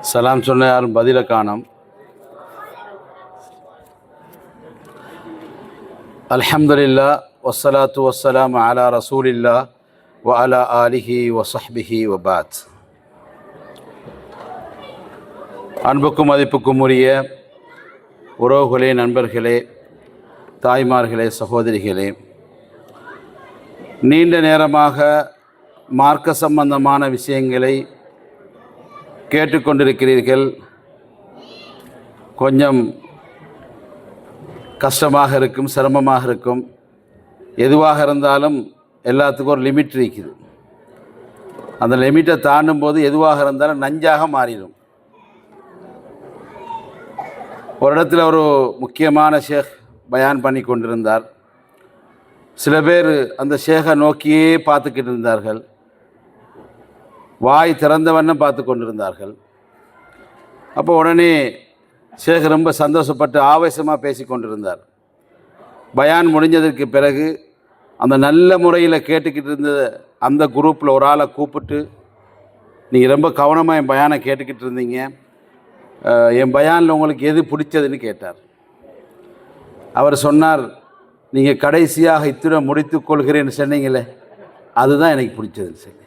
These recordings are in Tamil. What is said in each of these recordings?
சலாம் சொன்ன யாரும் பதிலை காணும். அலமதுல்லா வஸ்ஸலாத்து வஸ்ஸலாம் அலா ரசூலில்லா வ அலா ஆலிஹி வசஹ்பிஹி வபாத் அன்புக்கும் மதிப்புக்கும் உரிய உறவுகளே நண்பர்களே தாய்மார்களே சகோதரிகளே நீண்ட நேரமாக மார்க்க சம்பந்தமான விஷயங்களை கேட்டுக்கொண்டிருக்கிறீர்கள். கொஞ்சம் கஷ்டமாக இருக்கும் சிரமமாக இருக்கும். எதுவாக இருந்தாலும் எல்லாத்துக்கும் ஒரு லிமிட் இருக்குது. அந்த லிமிட்டை தாண்டும் போது எதுவாக இருந்தாலும் நஞ்சாக மாறிடும். ஒரு இடத்துல ஒரு முக்கியமான ஷேக் பயான் பண்ணி கொண்டிருந்தார். சில பேர் அந்த ஷேகை நோக்கியே பார்த்துக்கிட்டு இருந்தார்கள். வாய் திறந்த பார்த்து கொண்டிருந்தார்கள். அப்போ உடனே ஷேக் ரொம்ப சந்தோஷப்பட்டு ஆவேசமாக பேசி கொண்டிருந்தார். பயான் முடிஞ்சதற்கு பிறகு அந்த நல்ல முறையில் கேட்டுக்கிட்டு இருந்த அந்த குரூப்பில் ஒரு ஆளை கூப்பிட்டு நீங்கள் ரொம்ப கவனமாக என் பயானை கேட்டுக்கிட்டு இருந்தீங்க. என் பயானில் உங்களுக்கு எது பிடிச்சதுன்னு கேட்டார். அவர் சொன்னார் நீங்கள் கடைசியாக இத்துடன் முடித்து கொள்கிறேன்னு சொன்னீங்களே அதுதான் எனக்கு பிடிச்சதுன்னு சரி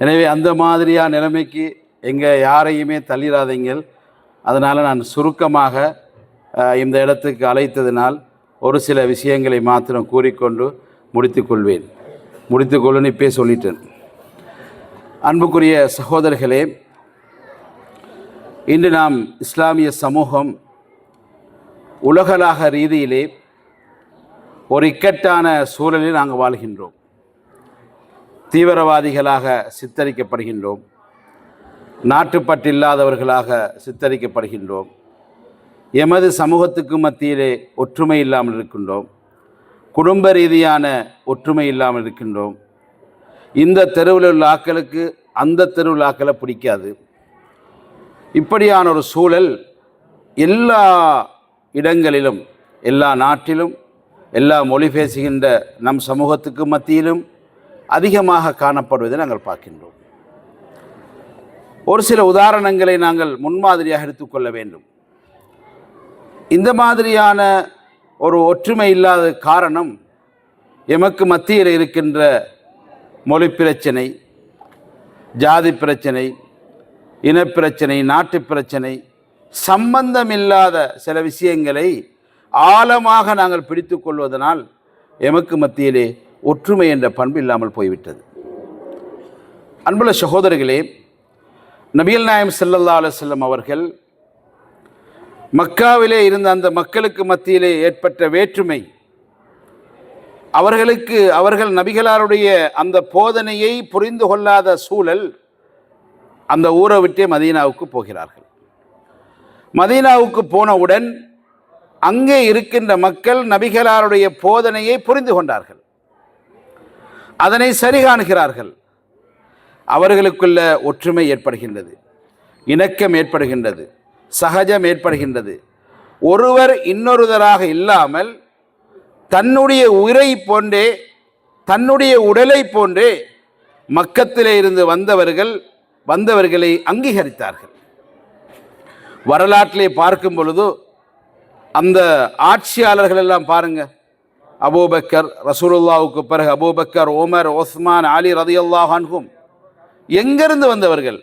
எனவே அந்த மாதிரியான நிலைமைக்கு எங்கள் யாரையுமே தள்ளிடாதீங்கள் அதனால் நான் சுருக்கமாக இந்த இடத்துக்கு அழைத்ததினால் ஒரு சில விஷயங்களை மாத்திரம் கூறிக்கொண்டு முடித்துக்கொள்வேன் முடித்துக்கொள்ளுன்னு இப்பே சொல்லிட்டேன். அன்புக்குரிய சகோதரர்களே இன்று நாம் இஸ்லாமிய சமூகம் உலகளாக ரீதியிலே ஒரு இக்கட்டான சூழலில் நாங்கள் வாழ்கின்றோம். தீவிரவாதிகளாக சித்தரிக்கப்படுகின்றோம். நாட்டுப்பற்றில்லாதவர்களாக சித்தரிக்கப்படுகின்றோம். எமது சமூகத்துக்கு மத்தியிலே ஒற்றுமை இல்லாமல் இருக்கின்றோம். குடும்ப ரீதியான ஒற்றுமை இல்லாமல் இருக்கின்றோம். இந்த தெருவில் உள்ள ஆக்களுக்கு அந்த தெருவில் ஆக்களை பிடிக்காது. இப்படியான ஒரு சூழல் எல்லா இடங்களிலும் எல்லா நாட்டிலும் எல்லா மொழி பேசுகின்ற நம் சமூகத்துக்கு மத்தியிலும் அதிகமாக காணப்படுவதை நாங்கள் பார்க்கின்றோம். ஒரு சில உதாரணங்களை நாங்கள் முன்மாதிரியாக எடுத்துக்கொள்ள வேண்டும். இந்த மாதிரியான ஒரு ஒற்றுமை இல்லாத காரணம் எமக்கு மத்தியில் இருக்கின்ற மொழி பிரச்சனை ஜாதி பிரச்சனை இனப்பிரச்சனை நாட்டு பிரச்சனை சம்பந்தமில்லாத சில விஷயங்களை ஆழமாக நாங்கள் பிடித்து கொள்வதனால் எமக்கு மத்தியிலே ஒற்றுமை என்ற பண்பு இல்லாமல் போய்விட்டது. அன்புள்ள சகோதரர்களே நபியல் நாயம் செல்லல்லா அலைஹி அவர்கள் மக்காவிலே இருந்த அந்த மக்களுக்கு மத்தியிலே ஏற்பட்ட வேற்றுமை அவர்களுக்கு அவர்கள் நபிகளாருடைய அந்த போதனையை புரிந்து கொள்ளாத சூழல் அந்த ஊரை விட்டே மதீனாவுக்கு போகிறார்கள். மதீனாவுக்கு போனவுடன் அங்கே இருக்கின்ற மக்கள் நபிகளாருடைய போதனையை புரிந்து கொண்டார்கள். அதனை சரி காணுகிறார்கள் அவர்களுக்குள்ள ஒற்றுமை ஏற்படுகின்றது. இணக்கம் ஏற்படுகின்றது. சகஜம் ஏற்படுகின்றது. ஒருவர் இன்னொருவராக இல்லாமல் தன்னுடைய உயிரை போன்றே தன்னுடைய உடலை போன்றே மக்கத்திலே இருந்து வந்தவர்கள் வந்தவர்களை அங்கீகரித்தார்கள். வரலாற்றிலே பார்க்கும் பொழுது அந்த ஆட்சியாளர்கள் எல்லாம் பாருங்கள் அபூபக்கர் ரசூலுல்லாவுக்கு பிறகு Abu Bakr Omar Usman Ali ரதியுல்லாஹ் அன்ஹும். எங்கிருந்து வந்தவர்கள்?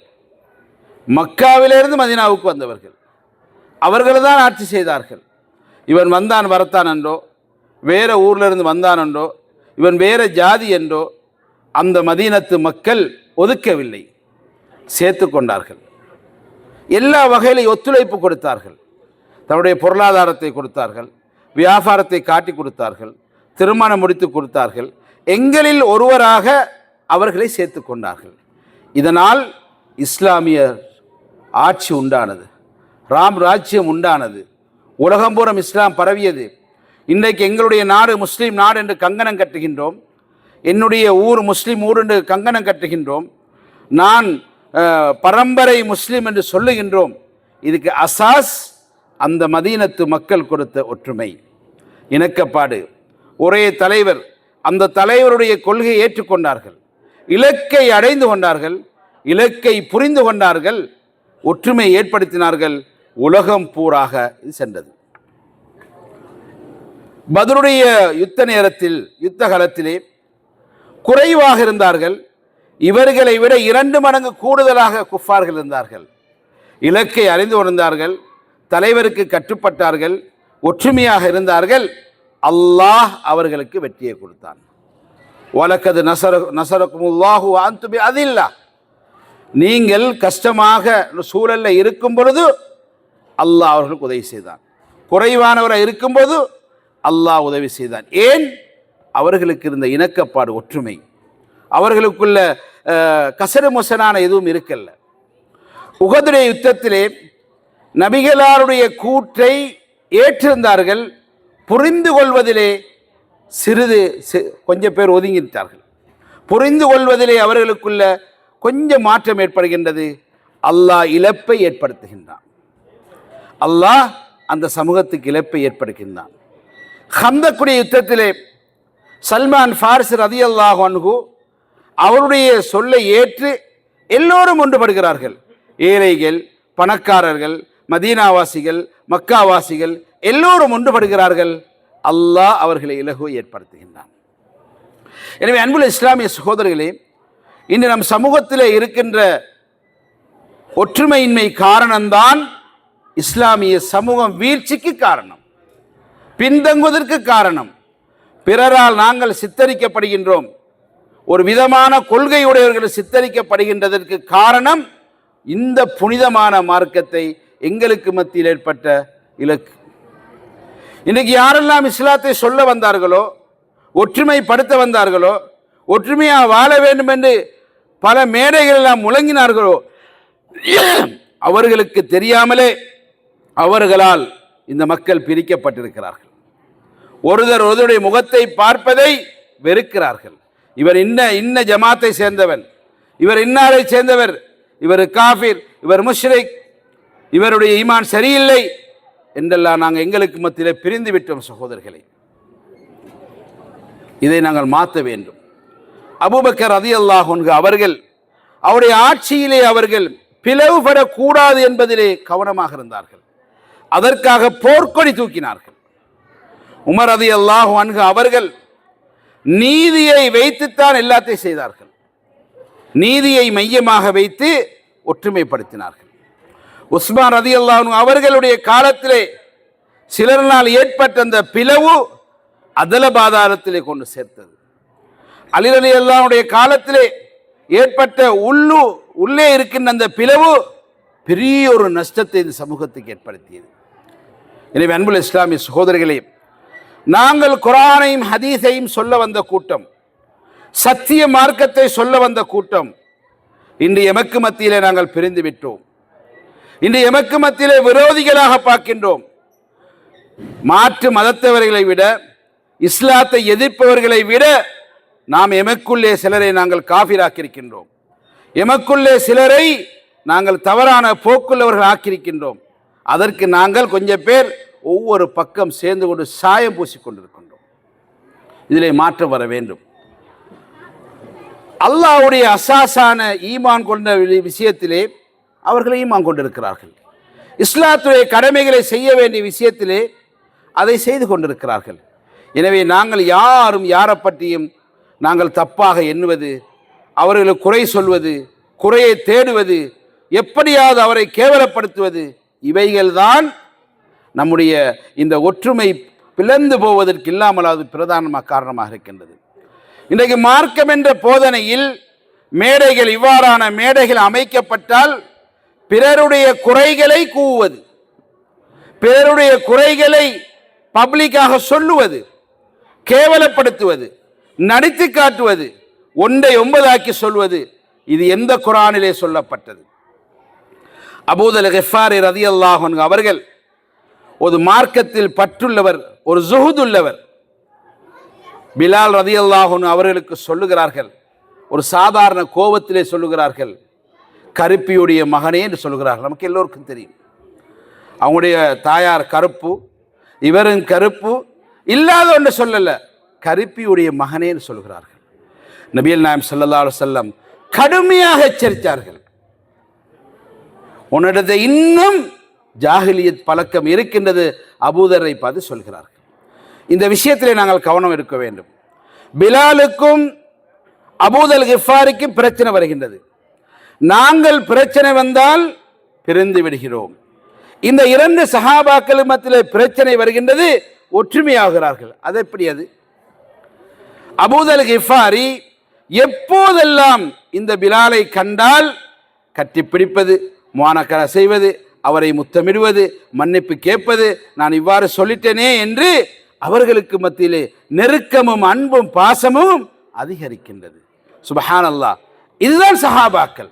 மக்காவிலிருந்து மதீனாவுக்கு வந்தவர்கள். அவர்கள் தான் ஆட்சி செய்தார்கள். இவன் வந்தான் வரத்தான் என்றோ வேறு ஊர்ல இருந்து வந்தான் என்றோ இவன் வேறு ஜாதி என்றோ அந்த மதீனத்து மக்கள் ஒதுக்கவில்லை. சேர்த்து கொண்டார்கள். எல்லா வகையிலும் ஒத்துழைப்பு கொடுத்தார்கள். தன்னுடைய பொருளாதாரத்தை கொடுத்தார்கள். வியாபாரத்தை காட்டி கொடுத்தார்கள். திருமணம் முடித்து கொடுத்தார்கள். எங்களில் ஒருவராக அவர்களை சேர்த்து கொண்டார்கள். இதனால் இஸ்லாமியர் ஆட்சி உண்டானது. ராம் ராஜ்யம் உண்டானது. உலகம்பூரம் இஸ்லாம் பரவியது. இன்றைக்கு எங்களுடைய நாடு முஸ்லீம் நாடு என்று கங்கணம் கட்டுகின்றோம். என்னுடைய ஊர் முஸ்லீம் ஊர் என்று கங்கணம் கட்டுகின்றோம். நான் பரம்பரை முஸ்லீம் என்று சொல்லுகின்றோம். இதுக்கு அசாஸ் அந்த மதீனத்து மக்கள் கொடுத்த ஒற்றுமை. இணக்கப்பாடு. ஒரே தலைவர். அந்த தலைவருடைய கொள்கையை ஏற்றுக்கொண்டார்கள் இலக்கை அடைந்து கொண்டார்கள். இலக்கை புரிந்து கொண்டார்கள். ஒற்றுமை ஏற்படுத்தினார்கள். உலகம் பூராக இது சென்றது. பதிலுடைய யுத்த நேரத்தில் யுத்த காலத்திலே குறைவாக இருந்தார்கள். இவர்களை விட இரண்டு மடங்கு கூடுதலாக குஃபார்கள் இருந்தார்கள். இலக்கை அறிந்து கொண்டார்கள். தலைவருக்கு கட்டுப்பட்டார்கள். ஒற்றுமையாக இருந்தார்கள். அல்லாஹ் அவர்களுக்கு வெற்றியை கொடுத்தான். வலக்கது நசர நசரக்குமுல்லாஹு அந்துபி அதில்லா. நீங்கள் கஷ்டமாக சூழலில் இருக்கும் பொழுது அல்லாஹ் அவர்களுக்கு உதவி செய்தான். குறைவானவராக இருக்கும்போது அல்லாஹ் உதவி செய்தான். ஏன்? அவர்களுக்கு இருந்த இணக்கப்பாடு ஒற்றுமை. அவர்களுக்குள்ள கசரு கசடு முசனான எதுவும் இருக்கல்ல. உகதுடைய யுத்தத்திலே நபிகளாருடைய கூற்றை ஏற்றிருந்தார்கள். புரிந்து கொள்வதிலே சிறிது கொஞ்சம் பேர் ஒதுங்கிவிட்டார்கள். புரிந்து கொள்வதிலே அவர்களுக்குள்ள கொஞ்சம் மாற்றம் ஏற்படுகின்றது. அல்லாஹ் இழப்பை ஏற்படுத்துகின்றான். அல்லாஹ் அந்த சமூகத்துக்கு இழப்பை ஏற்படுகின்றான். ஹந்தக்குடைய யுத்தத்திலே சல்மான் ஃபாரிஸ் ரதி அல்லாஹ் அன்ஹு அவருடைய சொல்லை ஏற்று எல்லோரும் ஒன்றுபடுகிறார்கள். ஏழைகள் பணக்காரர்கள் மதீனாவாசிகள் மக்காவாசிகள் எல்லோரும் ஒன்றுபடுகிறார்கள். அல்லாஹ் அவர்களை இலகுவை ஏற்படுத்துகின்றான். எனவே அன்புள்ள இஸ்லாமிய சகோதரர்களே இன்று நம் சமூகத்தில் இருக்கின்ற ஒற்றுமையின்மை காரணம்தான் இஸ்லாமிய சமூகம் வீழ்ச்சிக்கு காரணம். பின்தங்குவதற்கு காரணம். பிறரால் நாங்கள் சித்தரிக்கப்படுகின்றோம். ஒரு விதமான கொள்கையுடையவர்கள் சித்தரிக்கப்படுகின்றதற்கு காரணம் இந்த புனிதமான மார்க்கத்தை எங்களுக்கு மத்தியில் ஏற்பட்ட இலக்கு. இன்றைக்கு யாரெல்லாம் இஸ்லாத்தை சொல்ல வந்தார்களோ ஒற்றுமைப்படுத்த வந்தார்களோ ஒற்றுமையாக வாழ வேண்டும் என்று பல மேடைகள் எல்லாம் முழங்கினார்களோ அவர்களுக்கு தெரியாமலே அவர்களால் இந்த மக்கள் பிரிக்கப்பட்டிருக்கிறார்கள். ஒருவர் ஒருவருடைய முகத்தை பார்ப்பதை வெறுக்கிறார்கள். இவர் இன்ன இன்ன ஜமாத்தை சேர்ந்தவன். இவர் இன்னாரை சேர்ந்தவர்? இவர் காஃபிர் இவர் முஷ்ரிக். இவருடைய ஈமான் சரியில்லை. என்றெல்லாம் நாங்கள் எங்களுக்கு மத்தியிலே பிரிந்து விட்டோம் சகோதரர்களை. இதை நாங்கள் மாற்ற வேண்டும். அபூபக்கர் ரதி அவர்கள் அவருடைய ஆட்சியிலே அவர்கள் பிளவுபடக்கூடாது என்பதிலே கவனமாக இருந்தார்கள். அதற்காக போர்க்கொடி தூக்கினார்கள். உமர் அதி அல்லாஹ் அன்கு அவர்கள் நீதியை வைத்துத்தான் எல்லாத்தையும் செய்தார்கள். நீதியை மையமாக வைத்து ஒற்றுமைப்படுத்தினார்கள். உஸ்மான் ரதி அல்லாஹ் அவர்களுடைய காலத்திலே சிலரினால் ஏற்பட்ட அந்த பிளவு அதல பாதாரத்திலே கொண்டு சேர்த்தது. அலி அலி அல்லாவுடைய காலத்திலே ஏற்பட்ட உள்ளு உள்ளே இருக்கின்ற அந்த பிளவு பெரிய ஒரு நஷ்டத்தை இந்த சமூகத்துக்கு ஏற்படுத்தியது. எனவே அன்புல் இஸ்லாமிய சகோதரிகளே நாங்கள் குரானையும் ஹதீஸையும் சொல்ல வந்த கூட்டம் சத்திய மார்க்கத்தை சொல்ல வந்த கூட்டம் இன்று எமக்கு மத்தியிலே நாங்கள் பிரிந்து விட்டோம் இன்று எமக்கு மத்தியிலே விரோதிகளாக பார்க்கின்றோம். மாற்று மதத்தவர்களை விட இஸ்லாத்தை எதிர்ப்பவர்களை விட நாம் எமக்குள்ளே சிலரை நாங்கள் காபிராக்கியிருக்கின்றோம். எமக்குள்ளே சிலரை நாங்கள் தவறான போக்குள்ளவர்கள் ஆக்கியிருக்கின்றோம். அதற்கு நாங்கள் கொஞ்சம் பேர் ஒவ்வொரு பக்கம் சேர்ந்து கொண்டு சாயம் பூசிக்கொண்டிருக்கின்றோம் இதிலே மாற்றம் வர வேண்டும். அல்லாஹ்வுடைய அசாசான ஈமான் கொண்ட விஷயத்திலே அவர்களையும் ஈமான் கொண்டிருக்கிறார்கள். இஸ்லாத்துடைய கடமைகளை செய்ய வேண்டிய விஷயத்திலே அதை செய்து கொண்டிருக்கிறார்கள். எனவே நாங்கள் யாரும் யாரை பற்றியும் நாங்கள் தப்பாக எண்ணுவது அவர்களை குறை சொல்வது குறையை தேடுவது எப்படியாவது அவரை கேவலப்படுத்துவது இவைகள்தான் நம்முடைய இந்த ஒற்றுமை பிளந்து போவதற்கு இல்லாமலாவது பிரதானமாக காரணமாக இருக்கின்றது. இன்றைக்கு மார்க்கம் என்ற போதனையில் மேடைகள் இவ்வாறான மேடைகள் அமைக்கப்பட்டால் பிறருடைய குறைகளை கூவுவது பிறருடைய குறைகளை பப்ளிக்காக சொல்லுவது கேவலப்படுத்துவது நடித்து காட்டுவது ஒன்றை ஒன்பதாக்கி சொல்வது இது எந்த குரானிலே சொல்லப்பட்டது? அபூதல் ஹெஃபாரி ரதி அல்லாஹன் அவர்கள் ஒரு மார்க்கத்தில் பற்றுள்ளவர் ஒரு ஜுகுதுள்ளவர் பிலால் ரதி அல்லாஹன் அவர்களுக்கு சொல்லுகிறார்கள் ஒரு சாதாரண கோபத்திலே சொல்லுகிறார்கள் கருப்பியுடைய மகனே என்று சொல்லுகிறார்கள் நமக்கு எல்லோருக்கும் தெரியும். அவங்களுடைய தாயார் கருப்பு இவரும் கருப்பு இல்லாத ஒன்று சொல்லலை. கருப்பியுடைய மகனேன்னு சொல்கிறார்கள். நபியல் நாயம் ஸல்லல்லாஹு செல்லம் கடுமையாக எச்சரித்தார்கள். உன்னிடத்தை இன்னும் ஜாகிலியத் பழக்கம் இருக்கின்றது அபூதரை பார்த்து சொல்கிறார்கள். இந்த விஷயத்திலே நாங்கள் கவனம் இருக்க வேண்டும். பிலாலுக்கும் அபூதல் கிஃபாருக்கும் பிரச்சனை வருகின்றது. நாங்கள் பிரச்சனை வந்தால் பிரிந்து விடுகிறோம். இந்த இரண்டு சஹாபாக்கள் மத்தியில் பிரச்சனை வருகின்றது ஒற்றுமையாகிறார்கள். அது எப்படி அது? அபூதல் கிஃபாரி எப்போதெல்லாம் இந்த பிலாலை கண்டால் கட்டிப்பிடிப்பது மானக்கர செய்வது அவரை முத்தமிடுவது மன்னிப்பு கேட்பது நான் இவ்வாறு சொல்லிட்டேனே என்று அவர்களுக்கு மத்தியிலே நெருக்கமும் அன்பும் பாசமும் அதிகரிக்கின்றது. சுபஹான் அல்லாஹ் இதுதான் சஹாபாக்கள்.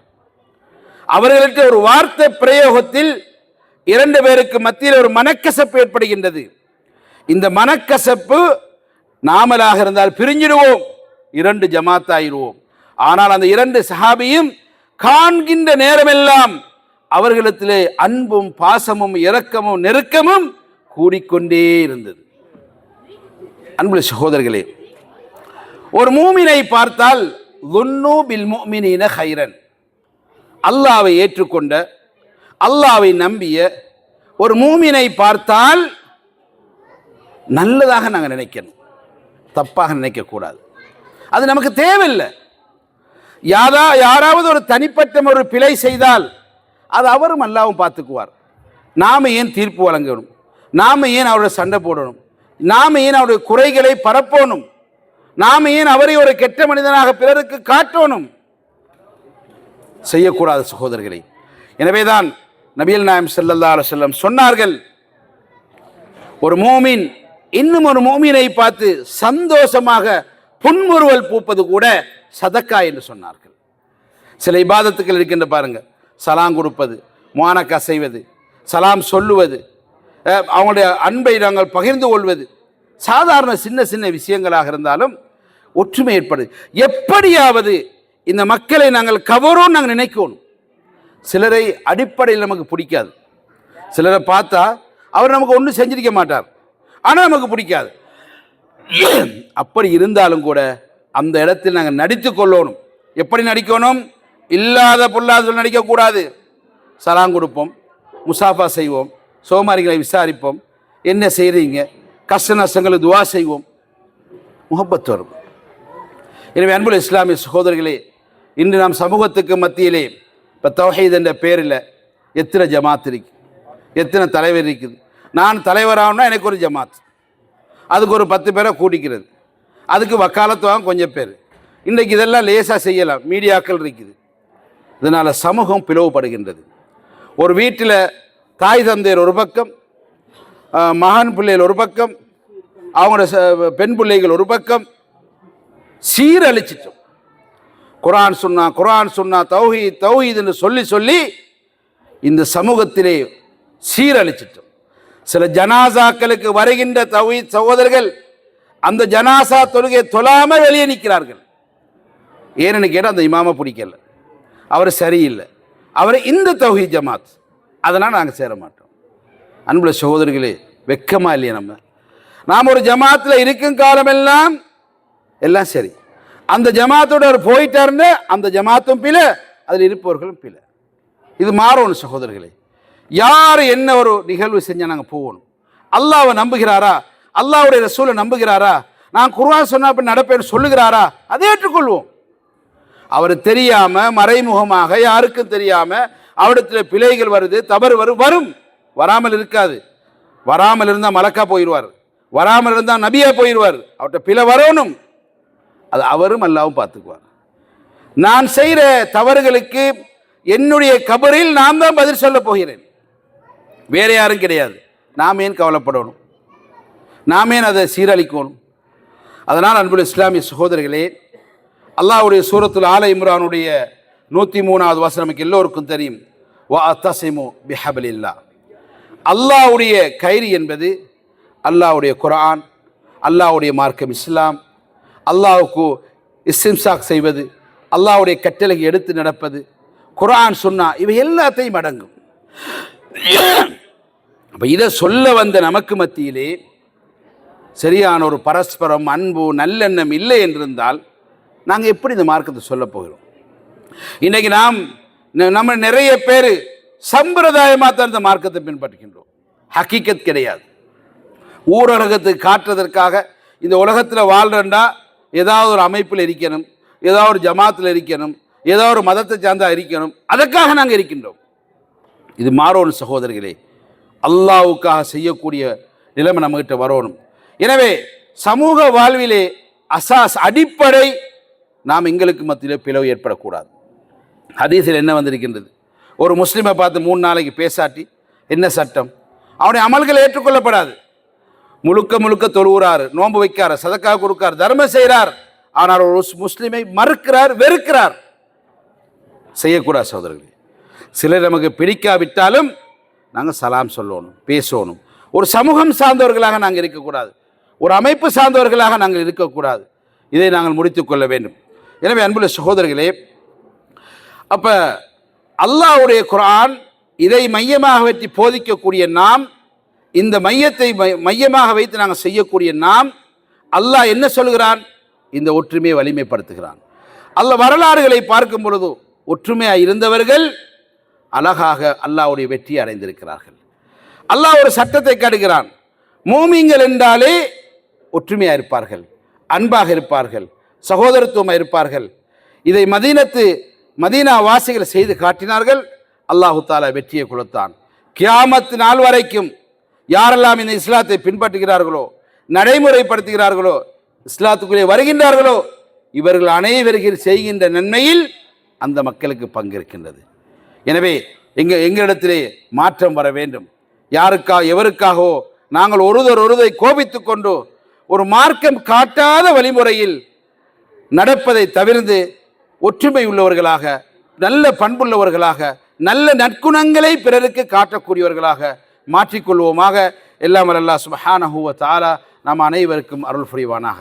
அவர்களுக்கு ஒரு வார்த்தை பிரயோகத்தில் இரண்டு பேருக்கு மத்தியில் ஒரு மனக்கசப்பு ஏற்படுகின்றது. இந்த மனக்கசப்பு நாமலாக இருந்தால் பிரிஞ்சிடுவோம் இரண்டு ஜமாத்தாயிருவோம் ஆனால் அந்த இரண்டு சஹாபியும் காண்கின்ற நேரமெல்லாம் அவர்களிடத்திலே அன்பும் பாசமும் இரக்கமும் நெருக்கமும் கூடிக்கொண்டே இருந்தது. அன்புள்ள சகோதரர்களே ஒரு மூமினை பார்த்தால் குன்னு பில் முஃமினீன ஹைரன் அல்லாவை ஏற்றுக்கொண்ட அல்லாவை நம்பிய ஒரு மூமினை பார்த்தால் நல்லதாக நாங்கள் நினைக்கணும். தப்பாக நினைக்கக்கூடாது. அது நமக்கு தேவையில்லை. யாரா யாராவது ஒரு தனிப்பட்ட ஒரு பிழை செய்தால் அது அவரும் அல்லாவும் பார்த்துக்குவார். நாம் ஏன் தீர்ப்பு வழங்கணும்? நாம் ஏன் அவருடைய சண்டை போடணும்? நாம் ஏன் அவருடைய குறைகளை பரப்பணும்? நாம் ஏன் அவரை ஒரு கெட்ட மனிதனாக பிறருக்கு காட்டணும்? செய்யக்கூடாது சகோதரர்களை. எனவேதான் நபியல் நாயம் செல்லல்லா செல்லம் சொன்னார்கள் ஒரு மோமின் இன்னும் ஒரு மோமினை பார்த்து சந்தோஷமாக புன்முறுவல் பூப்பது கூட சதக்கா என்று சொன்னார்கள். சில இபாதத்துக்கள் இருக்கின்ற பாருங்க. சலாம் கொடுப்பது மானக்கா செய்வது சலாம் சொல்லுவது அவங்களுடைய அன்பை நாங்கள் பகிர்ந்து கொள்வது சாதாரண சின்ன சின்ன விஷயங்களாக இருந்தாலும் ஒற்றுமை ஏற்படுது. எப்படியாவது இந்த மக்களை நாங்கள் கவரும் நாங்கள் நினைக்கணும். சிலரை அடிப்படையில் நமக்கு பிடிக்காது. சிலரை பார்த்தா அவர் நமக்கு ஒன்றும் செஞ்சிருக்க மாட்டார். ஆனால் நமக்கு பிடிக்காது. அப்படி இருந்தாலும் கூட அந்த இடத்தில் நாங்கள் நடித்து கொள்ளணும். எப்படி நடிக்கணும்? இல்லாத பொல்லாத நடிக்கக்கூடாது. சலாம் கொடுப்போம் முசாஃபா செய்வோம் சோமாரிகளை விசாரிப்போம். என்ன செய்கிறீங்க கஷ்ட நஷ்டங்களை துவா செய்வோம். முகப்பத் வரும். எனவே அன்புள்ள இஸ்லாமிய சகோதரிகளே இன்று நாம் சமூகத்துக்கு மத்தியிலே இப்போ தௌஹீத் என்ற பேரில் எத்தனை ஜமாத் இருக்கு? எத்தனை தலைவர் இருக்குது? நான் தலைவராகனா எனக்கு ஒரு ஜமாத். அதுக்கு ஒரு பத்து பேரை கூட்டிக்கிறது. அதுக்கு வக்காலத்துவாங்க கொஞ்சம் பேர். இன்றைக்கு இதெல்லாம் லேசாக செய்யலாம். மீடியாக்கள் இருக்குது. இதனால் சமூகம் பிளவுபடுகின்றது. ஒரு வீட்டில் தாய் தந்தையர் ஒரு பக்கம் மகன் பிள்ளைகள் ஒரு பக்கம் அவங்களோட ச- பெண் பிள்ளைகள் ஒரு பக்கம் சீரழிச்சிட்டோம். குரான் சொன்னா குரான் சொன்னா தௌஹி தௌஹீதுன்னு சொல்லி சொல்லி இந்த சமூகத்திலே சீரழிச்சிட்டோம். சில ஜனாசாக்களுக்கு வருகின்ற தௌஹீத் சகோதரர்கள் அந்த ஜனாசா தொழுகையை தொழாம வெளியே நிற்கிறார்கள். ஏன்னு கேட்டால் அந்த இமாமை பிடிக்கல. அவர் சரியில்லை. அவர் இந்த தௌஹி ஜமாத். அதனால் நாங்கள் சேர மாட்டோம். அன்புள்ள சகோதரர்களே வெக்கமாக இல்லையா நம்ம? நாம் ஒரு ஜமாத்தில் இருக்கும் காலமெல்லாம் எல்லாம் சரி. அந்த ஜமாத்தோட அவர் போயிட்டாருன்னு அந்த ஜமாத்தும் பில அதில் இருப்பவர்களும் பில இது மாறணும் சகோதரர்களே யார் என்ன ஒரு நிகழ்வு செஞ்சால் நாங்கள் போகணும்? அல்லாவை நம்புகிறாரா? அல்லாவுடைய ரசூலை நம்புகிறாரா? நான் குர்ஆன் சொன்ன அப்படி நடப்பேன்னு சொல்லுகிறாரா? அதை ஏற்றுக்கொள்வோம். அவர் தெரியாமல் மறைமுகமாக யாருக்கும் தெரியாமல் அவரிடத்தில் பிழைகள் வருது தவறு வரும் வரும். வராமல் இருக்காது. வராமல் இருந்தால் மலக்கா போயிடுவார் வராமல் இருந்தால் நபியா போயிடுவார் அவர்கிட்ட பிழை வரணும். அது அவரும் அல்லாவும் பார்த்துக்குவார். நான் செய்கிற தவறுகளுக்கு என்னுடைய கபரில் நான் தான் பதில் சொல்ல போகிறேன். வேறு யாரும் கிடையாது. நாம் ஏன் கவலைப்படணும்? நாம் ஏன் அதை சீரழிக்கணும்? அதனால் அன்புள்ள இஸ்லாமிய சகோதரர்களே அல்லாஹ்வுடைய சூரத்தில் ஆல இம்ரானுடைய நூற்றி மூணாவது வாசம் நமக்கு எல்லோருக்கும் தெரியும். வா அத்தசிமு பிஹபலில்லா அல்லாஹ்வுடைய கயிறு என்பது அல்லாஹ்வுடைய குரான் அல்லாஹ்வுடைய மார்க்கம் இஸ்லாம் அல்லாவுக்கு இஸ்திம்சாக் செய்வது அல்லாஹ்வுடைய கட்டளை எடுத்து நடப்பது குரான் சொன்னா இவை எல்லாத்தையும் அடங்கும். அப்போ இதை சொல்ல வந்த நமக்கு மத்தியிலே சரியான ஒரு பரஸ்பரம் அன்பு நல்லெண்ணம் இல்லை என்றிருந்தால் நாங்கள் எப்படி இந்த மார்க்கத்தை சொல்ல போகிறோம்? இன்னைக்கு நாம் ந- நம்ம நிறைய பேர் சம்பிரதாயமாக தான் இந்த மார்க்கத்தை பின்பற்றுகின்றோம். ஹக்கீக்கத் கிடையாது. ஊரடகத்தை காட்டுறதற்காக இந்த உலகத்தில் வாழ்றண்டா ஏதாவது ஒரு அமைப்பில் இருக்கணும் ஏதாவது ஒரு ஜமாத்தில் இருக்கணும் ஏதாவது ஒரு மதத்தை சார்ந்தா இருக்கணும் அதற்காக நாங்கள் இருக்கின்றோம். இது மாறணும் சகோதரர்களே அல்லாவுக்காக செய்யக்கூடிய நிலைமை நம்மகிட்ட வரணும். எனவே சமூக வாழ்விலே அசாஸ் அடிப்படை நாம் எங்களுக்கு மத்தியிலே பிளவு ஏற்படக்கூடாது. ஹதீஸில் என்ன வந்திருக்கின்றது? ஒரு முஸ்லீமை பார்த்து மூணு நாளைக்கு பேசாட்டி என்ன சட்டம்? அவனுடைய அமல்கள் ஏற்றுக்கொள்ளப்படாது. முழுக்க முழுக்க தொழுகிறார் நோன்பு வைக்கார் சதக்கா கொடுக்கார் தர்மம் செய்கிறார் ஆனால் ஒரு முஸ்லீமை மறுக்கிறார் வெறுக்கிறார். செய்யக்கூடாது சகோதரர்களே. சிலர் நமக்கு பிடிக்காவிட்டாலும் நாங்கள் சலாம் சொல்லணும் பேசணும். ஒரு சமூகம் சார்ந்தவர்களாக நாங்கள் இருக்கக்கூடாது. ஒரு அமைப்பு சார்ந்தவர்களாக நாங்கள் இருக்கக்கூடாது. இதை நாங்கள் முடித்து கொள்ள வேண்டும். எனவே அன்புள்ள சகோதரர்களே அப்போ அல்லாஹ்வுடைய குரான் இதை மையமாக வைத்து போதிக்கக்கூடிய நாம் இந்த மையத்தை மையமாக வைத்து நாங்கள் செய்யக்கூடிய நாம் அல்லாஹ் என்ன சொல்கிறான் இந்த ஒற்றுமையை வலிமைப்படுத்துகிறான். அல்ல வரலாறுகளை பார்க்கும் பொழுது ஒற்றுமையாக இருந்தவர்கள் அழகாக அல்லாஹ்வுடைய வெற்றி அடைந்திருக்கிறார்கள். அல்லாஹ் ஒரு சட்டத்தை காட்டுகிறான். மூமிங்கள் என்றாலே ஒற்றுமையாக இருப்பார்கள் அன்பாக இருப்பார்கள் சகோதரத்துவமாக இருப்பார்கள். இதை மதீனத்து மதீனா வாசிகள் செய்து காட்டினார்கள். அல்லாஹு தாலா வெற்றியை கொடுத்தான். கியாமத்து நாள் வரைக்கும் யாரெல்லாம் இந்த இஸ்லாத்தை பின்பற்றுகிறார்களோ நடைமுறைப்படுத்துகிறார்களோ இஸ்லாத்துக்குள்ளே வருகின்றார்களோ இவர்கள் அனைவர்கள் செய்கின்ற நன்மையில் அந்த மக்களுக்கு பங்கிருக்கின்றது எனவே எங்கள் எங்களிடத்திலே மாற்றம் வர வேண்டும். யாருக்கா எவருக்காகவோ நாங்கள் ஒருவர் ஒருதை கோபித்து கொண்டு ஒரு மார்க்கம் காட்டாத வழிமுறையில் நடப்பதை தவிர்த்து ஒற்றுமை உள்ளவர்களாக நல்ல பண்புள்ளவர்களாக நல்ல நற்குணங்களை பிறருக்கு காட்டக்கூடியவர்களாக மாற்றிக்கொள்வோமாக. எல்லாம் அல்லா சுப்ஹானஹு தாலா நாம் அனைவருக்கும் அருள் புரிவானாக.